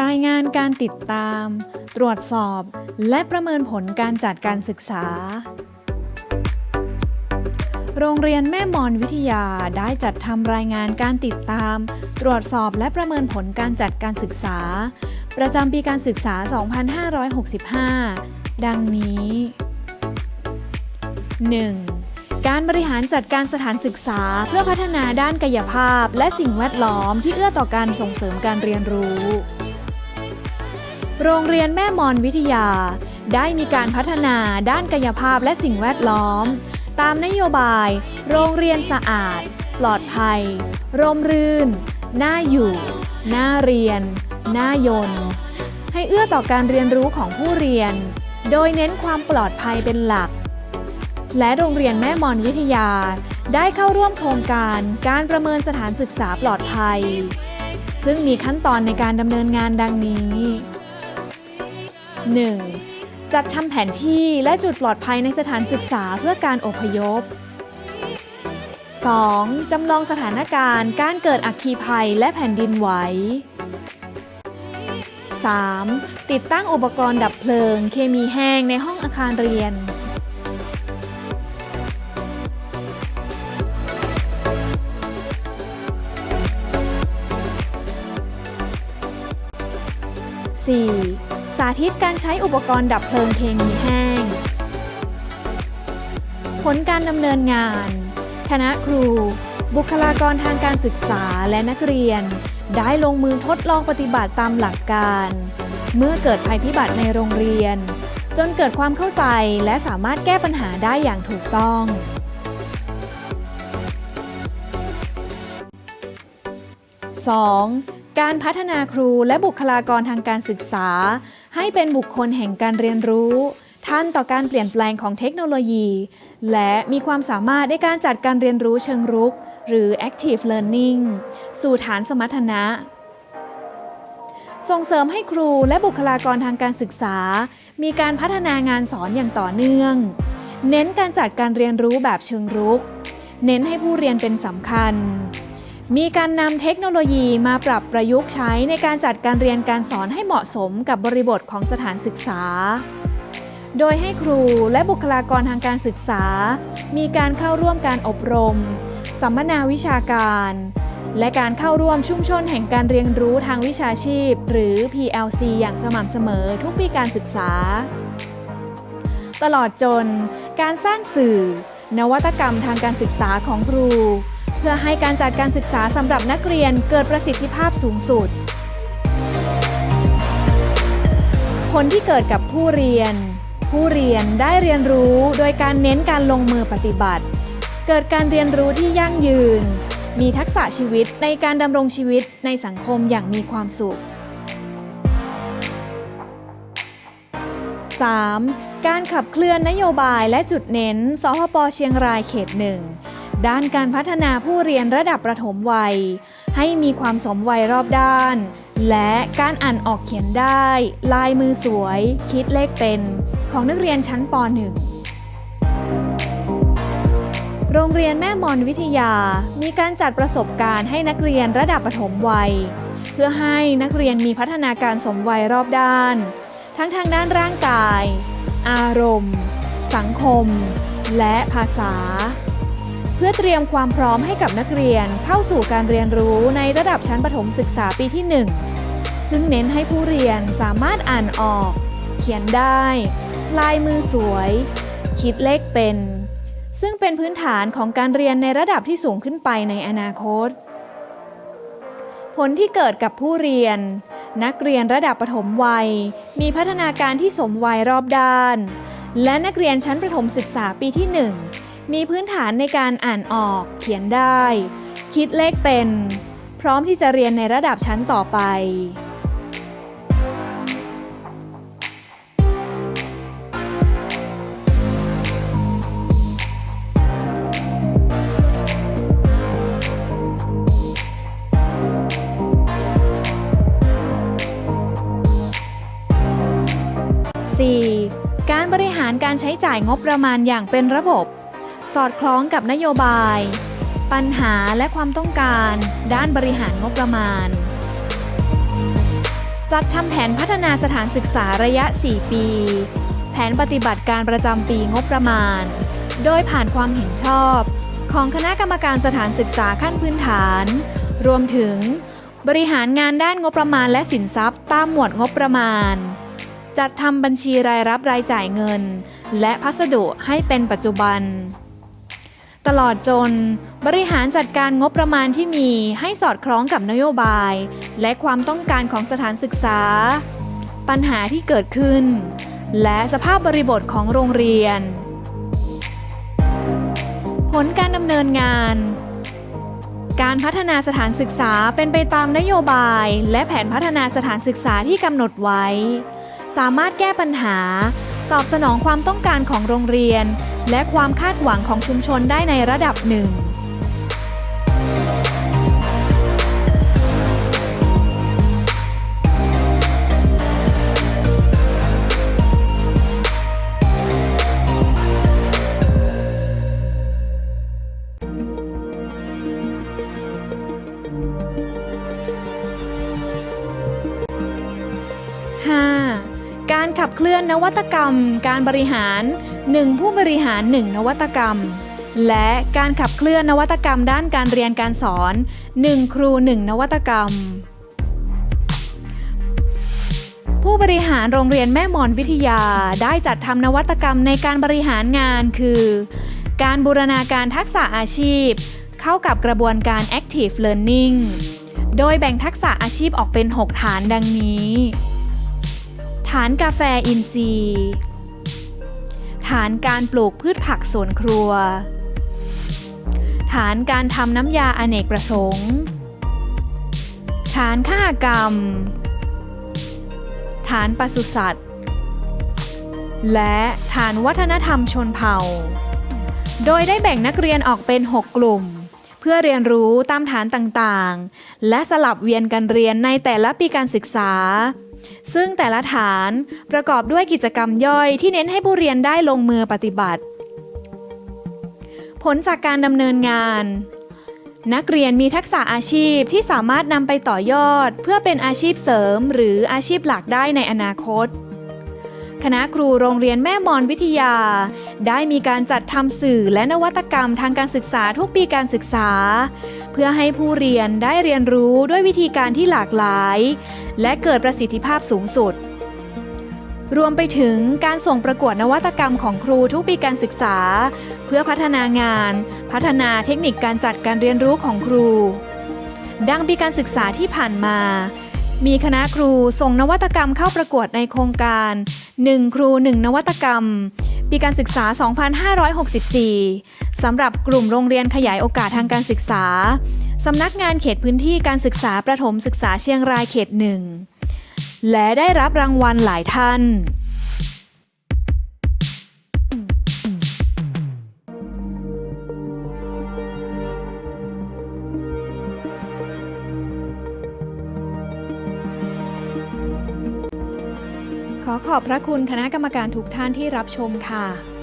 รายงานการติดตาม ตรวจสอบ และประเมินผลการจัดการศึกษา โรงเรียนแม่มอนวิทยาได้จัดทำรายงานการติดตาม ตรวจสอบและประเมินผลการจัดการศึกษา ประจำปีการศึกษา 2565 ดังนี้ 1. การบริหารจัดการสถานศึกษาเพื่อพัฒนาด้านกายภาพและสิ่งแวดล้อมที่เอื้อต่อการส่งเสริมการเรียนรู้ โรงเรียนแม่มอนวิทยา ได้มีการพัฒนาด้านกายภาพและสิ่งแวดล้อม ตามนโยบาย โรงเรียนสะอาด ปลอดภัย ร่มรื่น น่าอยู่ น่าเรียน น่ายน ให้เอื้อต่อการเรียนรู้ของผู้เรียน โดยเน้นความปลอดภัยเป็นหลัก และโรงเรียนแม่มอนวิทยา ได้เข้าร่วมโครงการการประเมินสถานศึกษาปลอดภัย ซึ่งมีขั้นตอนในการดำเนินงานดังนี้ 1. จัดทำแผนที่และจุดปลอดภัยในสถานศึกษาเพื่อการอพยพ 2. จำลองสถานการณ์การเกิดอัคคีภัยและแผ่นดินไหว 3. ติดตั้งอุปกรณ์ดับเพลิง เคมีแห้งในห้องอาคารเรียน 4. สาธิตการใช้อุปกรณ์ดับเพลิงเคมีแห้ง ผลการดำเนินงาน คณะครู บุคลากรทางการศึกษาและนักเรียน ได้ลงมือทดลองปฏิบัติตามหลักการ เมื่อเกิดภัยพิบัติในโรงเรียน จนเกิดความเข้าใจและสามารถแก้ปัญหาได้อย่างถูกต้อง 2. การพัฒนาครูและบุคลากรทางการศึกษา ให้เป็นบุคคลแห่งการเรียนรู้ทันต่อการเปลี่ยนแปลงของเทคโนโลยี และมีความสามารถในการจัดการเรียนรู้เชิงรุก หรือ active learning สู่ฐานสมรรถนะ ส่งเสริมให้ครูและบุคลากรทางการศึกษา มีการพัฒนางานสอนอย่างต่อเนื่อง เน้นการจัดการเรียนรู้แบบเชิงรุก เน้นให้ผู้เรียนเป็นสำคัญ มีการนำเทคโนโลยีมาปรับประยุกต์ใช้ในการจัดการเรียนการสอนให้เหมาะสมกับบริบทของสถานศึกษา โดยให้ครูและบุคลากรทางการศึกษา มีการเข้าร่วมการอบรม สัมมนาวิชาการ และการเข้าร่วมชุมชนแห่งการเรียนรู้ทางวิชาชีพ หรือ PLC อย่างสม่ำเสมอทุกปีการศึกษา ตลอดจนการสร้างสื่อ นวัตกรรมทางการศึกษาของครู เพื่อให้การจัดการศึกษาสำหรับนักเรียนเกิดประสิทธิภาพสูงสุด ผลที่เกิดกับผู้เรียน ผู้เรียนได้เรียนรู้โดยการเน้นการลงมือปฏิบัติ เกิดการเรียนรู้ที่ยั่งยืน มีทักษะชีวิตในการดำรงชีวิตในสังคมอย่างมีความสุข 3. การขับเคลื่อนนโยบายและจุดเน้น สหปเชียงรายเขตหนึ่ง ด้านการพัฒนาผู้เรียนระดับประถมวัย ให้มีความสมวัยรอบด้าน และการอ่านออกเขียนได้ ลายมือสวย คิดเลขเป็น ของนักเรียนชั้นป .1 โรงเรียนแม่มอนวิทยา มีการจัดประสบการณ์ให้นักเรียนระดับประถมวัย เพื่อให้นักเรียนมีพัฒนาการสมวัยรอบด้าน ทั้งทางด้านร่างกาย อารมณ์ สังคม และภาษา เพื่อเตรียมความพร้อมให้กับนักเรียนเข้าสู่การเรียนรู้ในระดับชั้นประถมศึกษาปีที่ 1 ซึ่งเน้นให้ผู้เรียนสามารถอ่านออก เขียนได้ ลายมือสวย คิดเลขเป็น ซึ่งเป็นพื้นฐานของการเรียนในระดับที่สูงขึ้นไปในอนาคต ผลที่เกิดกับผู้เรียน นักเรียนระดับประถมวัย มีพัฒนาการที่สมวัยรอบด้าน และนักเรียนชั้นประถมศึกษาปีที่ 1 มีพื้นฐานในการอ่านออกเขียนได้ คิดเลขเป็น พร้อมที่จะเรียนในระดับชั้นต่อไป 4. การบริหารการใช้จ่ายงบประมาณอย่างเป็นระบบ สอดคล้องกับนโยบาย ปัญหาและความต้องการ ด้านบริหารงบประมาณ จัดทำแผนพัฒนาสถานศึกษาระยะ 4 ปี แผนปฏิบัติการประจำปีงบประมาณ โดยผ่านความเห็นชอบ ของคณะกรรมการสถานศึกษาขั้นพื้นฐาน รวมถึง บริหารงานด้านงบประมาณและสินทรัพย์ ตามหมวดงบประมาณจัดทำบัญชีรายรับรายจ่ายเงิน และพัสดุให้เป็นปัจจุบัน ตลอดจน บริหารจัดการงบประมาณที่มีให้สอดคล้องกับนโยบาย และความต้องการของสถานศึกษา ปัญหาที่เกิดขึ้น และสภาพบริบทของโรงเรียน ผลการดำเนินงาน การพัฒนาสถานศึกษาเป็นไปตามนโยบาย และแผนพัฒนาสถานศึกษาที่กำหนดไว้ สามารถแก้ปัญหา ตอบสนองความต้องการของโรงเรียน และความคาดหวังของชุมชนได้ในระดับหนึ่งการขับเคลื่อนนวัตกรรม การบริหาร 1 ผู้บริหาร 1 นวัตกรรม และการขับเคลื่อนนวัตกรรมด้านการเรียนการสอน 1 ครู 1 นวัตกรรม ผู้บริหารโรงเรียนแม่มอนวิทยาได้จัดทำนวัตกรรมในการบริหารงานคือ การบูรณาการทักษะอาชีพ เข้ากับกระบวนการ Active Learning โดยแบ่งทักษะอาชีพออกเป็น 6 ฐานดังนี้ ฐานกาแฟอินทรีย์ ฐานการปลูกพืชผักสวนครัว ฐานการทำน้ำยาอเนกประสงค์ ฐานข้ากรรม ฐานปศุสัตว์ และฐานวัฒนธรรมชนเผ่า โดยได้แบ่งนักเรียนออกเป็น 6 กลุ่ม เพื่อเรียนรู้ตามฐานต่างๆ และสลับเวียนกันเรียนในแต่ละปีการศึกษา ซึ่งแต่ละฐานประกอบด้วยกิจกรรมย่อยที่เน้นให้ผู้เรียนได้ลงมือปฏิบัติ ผลจากการดำเนินงาน นักเรียนมีทักษะอาชีพที่สามารถนำไปต่อยอด เพื่อเป็นอาชีพเสริม หรืออาชีพหลักได้ในอนาคต คณะครูโรงเรียนแม่มอนวิทยา ได้มีการจัดทำสื่อและนวัตกรรมทางการศึกษาทุกปีการศึกษา พื่อให้ผู้เรียนได้เรียนรู้ด้วยวิธีการที่หลากหลาย และเกิดประสิทธิภาพสูงสุด รวมไปถึงการส่งประกวดนวัตกรรมของครูทุกปีการศึกษา เพื่อพัฒนางาน พัฒนาเทคนิคการจัดการเรียนรู้ของครู ดังปีการศึกษาที่ผ่านมา มีคณะครูส่งนวัตกรรมเข้าประกวดในโครงการ 1 ครู 1 นวัตกรรม ปีการศึกษา 2564 สำหรับกลุ่มโรงเรียนขยายโอกาสทางการศึกษา สำนักงานเขตพื้นที่การศึกษาประถมศึกษาเชียงรายเขตหนึ่ง และได้รับรางวัลหลายท่าน ขอบพระคุณคณะกรรมการทุกท่านที่รับชมค่ะ